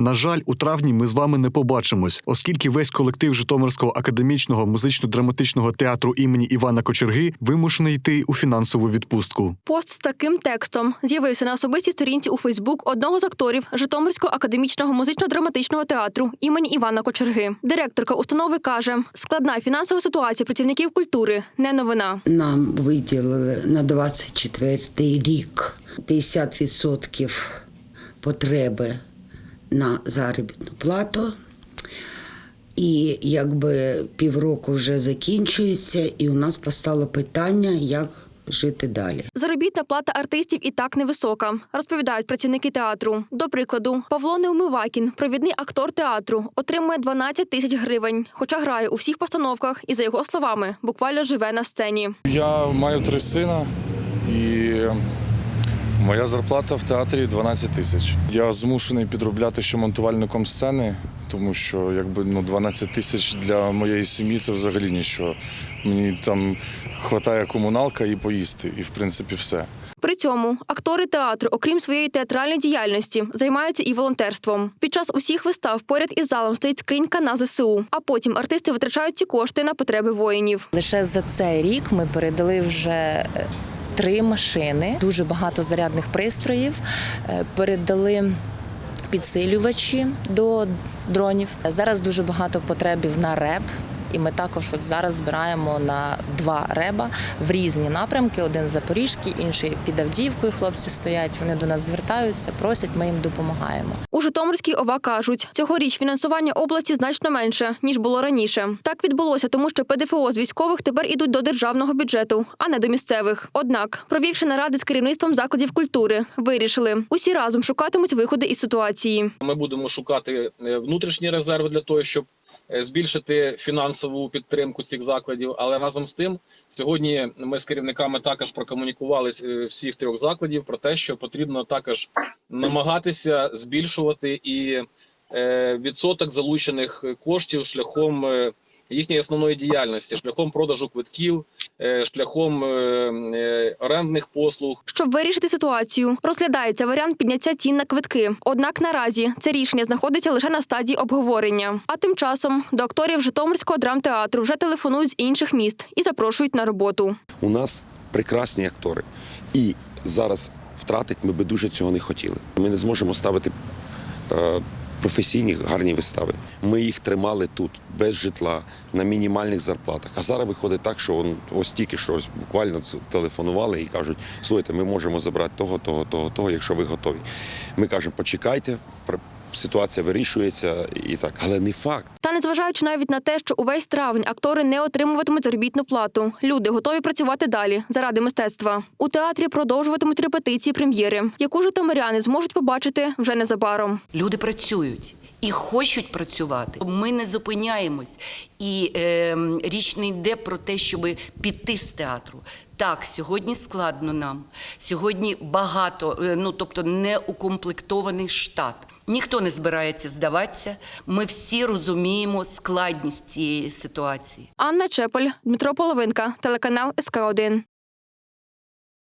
На жаль, у травні ми з вами не побачимось, оскільки весь колектив Житомирського академічного музично-драматичного театру імені Івана Кочерги вимушений йти у фінансову відпустку. Пост з таким текстом з'явився на особистій сторінці у Фейсбук одного з акторів Житомирського академічного музично-драматичного театру імені Івана Кочерги. Директорка установи каже: складна фінансова ситуація працівників культури не новина. Нам виділили на 24 рік 50% потреби на заробітну плату. І якби півроку вже закінчується, і у нас постало питання, як жити далі. Заробітна плата артистів і так невисока, розповідають працівники театру. До прикладу, Павло Неумивакін, провідний актор театру, отримує 12 тисяч гривень, хоча грає у всіх постановках і, за його словами, буквально живе на сцені. Я маю три сина і моя зарплата в театрі 12 тисяч. Я змушений підробляти ще монтувальником сцени, тому що якби ну 12 тисяч для моєї сім'ї це взагалі нічого. Мені там вистачає комуналка і поїсти, і в принципі все. При цьому актори театру, окрім своєї театральної діяльності, займаються і волонтерством. Під час усіх вистав поряд із залом стоїть скринька на ЗСУ. А потім артисти витрачають ці кошти на потреби воїнів. Лише за цей рік ми передали вже три машини, дуже багато зарядних пристроїв. е, Передали підсилювачі до дронів. Зараз дуже багато потребів на реп. І ми також от зараз збираємо на два реба в різні напрямки: один запорізький, інший під Авдіївкою. Хлопці стоять. Вони до нас звертаються, просять, ми їм допомагаємо. У Житомирській ОВА кажуть, цьогоріч фінансування області значно менше ніж було раніше. Так відбулося, тому що ПДФО з військових тепер ідуть до державного бюджету, а не до місцевих. Однак, провівши наради з керівництвом закладів культури, вирішили усі разом шукатимуть виходи із ситуації. Ми будемо шукати е, внутрішні резерви для того, щоб збільшити фінансову підтримку цих закладів. Але разом з тим, сьогодні ми з керівниками також прокомунікували е, всіх трьох закладів про те, що потрібно також намагатися збільшувати і е, відсоток залучених коштів шляхом е, їхньої основної діяльності, шляхом продажу квитків, е, шляхом е, е, орендних послуг. Щоб вирішити ситуацію, розглядається варіант підняття цін на квитки. Однак наразі це рішення знаходиться лише на стадії обговорення. А тим часом до акторів Житомирського драмтеатру вже телефонують з інших міст і запрошують на роботу. У нас прекрасні актори. І зараз втратити ми би дуже цього не хотіли. Ми не зможемо ставити професійні гарні вистави. Ми їх тримали тут, без житла, на мінімальних зарплатах. А зараз виходить так, що он, ось тільки щось буквально телефонували і кажуть: слухайте, ми можемо забрати того, того, того, того, якщо ви готові. Ми кажемо, почекайте, ситуація вирішується і так, але не факт. Незважаючи навіть на те, що увесь травень актори не отримуватимуть заробітну плату, люди готові працювати далі заради мистецтва. У театрі продовжуватимуть репетиції прем'єри, яку житомиряни зможуть побачити вже незабаром. Люди працюють і хочуть працювати. Ми не зупиняємось. І е, річ не йде про те, щоб піти з театру. Так, сьогодні складно нам. Сьогодні багато, е, ну тобто не укомплектований штат. Ніхто не збирається здаватися. Ми всі розуміємо складність цієї ситуації. Анна Чепель, Дмитро Половинка, телеканал СК 1